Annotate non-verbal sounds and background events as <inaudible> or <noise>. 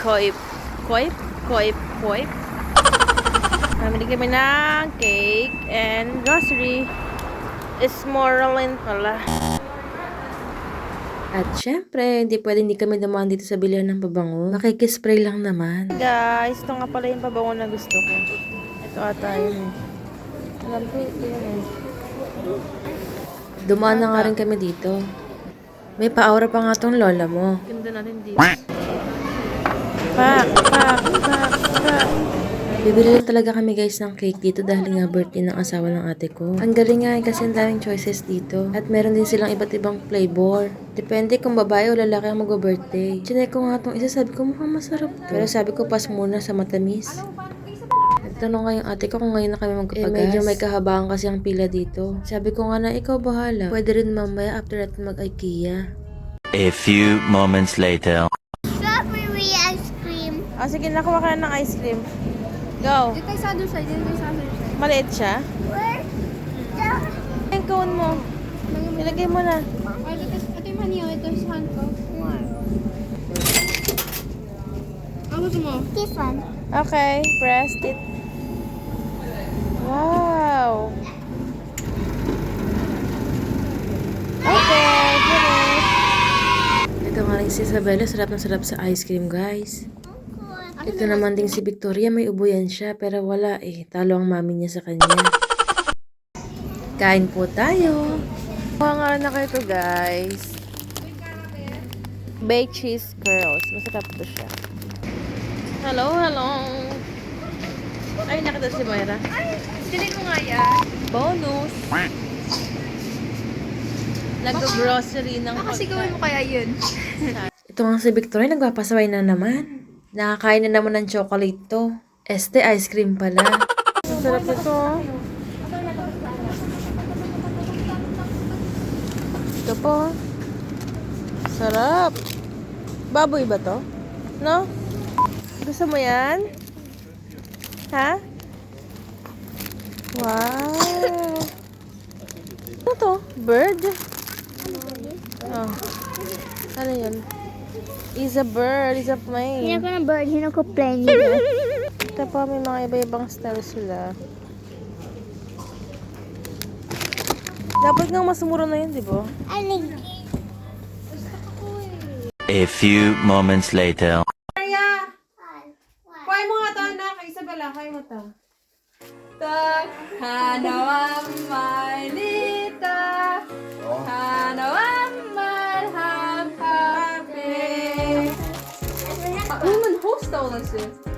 Koip. Koip? Koip? Koip? Namili kami ng cake and grocery. Ismoralin pala. At syempre, hindi pwede hindi kami dumaan dito sa bilihan ng pabango. Makikispray lang naman. Guys, ito nga pala yung pabango na gusto ko. Ito ata yun eh. Alam ko, yun eh. Dumaan na nga rin kami dito. May pa-aura pa nga tong lola mo. Ganda natin dito. Pak, pak, pak, pak. Bibili lang talaga kami guys ng cake dito dahil nga birthday ng asawa ng ate ko. Ang galing nga eh, kasi ang daming choices dito. At meron din silang iba't ibang flavor. Depende kung babae o lalaki ang mag-birthday. Chinay ko nga tong isa, sabi ko mukhang masarap to. Pero sabi ko pas muna sa matamis. Nagtanong nga yung ate ko kung ngayon na kami magpapagas. Eh, medyo may kahabaan kasi ang pila dito. Sabi ko nga na ikaw bahala. Pwede rin mamaya after natin mag-IKEA. A few moments later. Strawberry ice cream. Ah, sige, nakuha ka na ng ice cream. Go. Dito tayo sa other side. Dito sa other side. Maliit siya. Where? The... Yung cone mo. Ilagay mo na. Ito, yung honey. Ito yung hand ko. Ano gusto mo? This one. Okay, press it. Wow. Okay, finish. Ito nga si Isabella, sarap na sarap sa ice cream guys. Ito naman ding si Victoria, may ubo yan siya, pero wala eh. Talo ang mami niya sa kanya. Kain po tayo. Kuha nga na kayo to guys. Baked cheese curls. Masarap to siya. Hello, hello. Ay, nakita si Moira. Dilin mo nga yan. Bonus. Nag-grocery ng Baka sigawin mo kaya yun. <laughs> Ito nga si Victoria, nagpapasaway na naman. Nakakain na naman ng chocolate to. Este ice cream pala. <laughs> Sarap ito. oh. Ito po. Sarap. Baboy ba to? No? Gusto mo yan? Ha? Wow. Ano to? Bird? Oh. Ano yun? Is a bird, is a plane. Hindi ko na bird. Hindi ko plane. Ito pa, may mga iba-ibang style sila. Dapat nga mas mura na yun, di ba? A few moments later. 딱 하이마다. 딱 하나만 말리다 어? 하나만 한밤에. 음, 어, 아, 호스터 오늘 씨.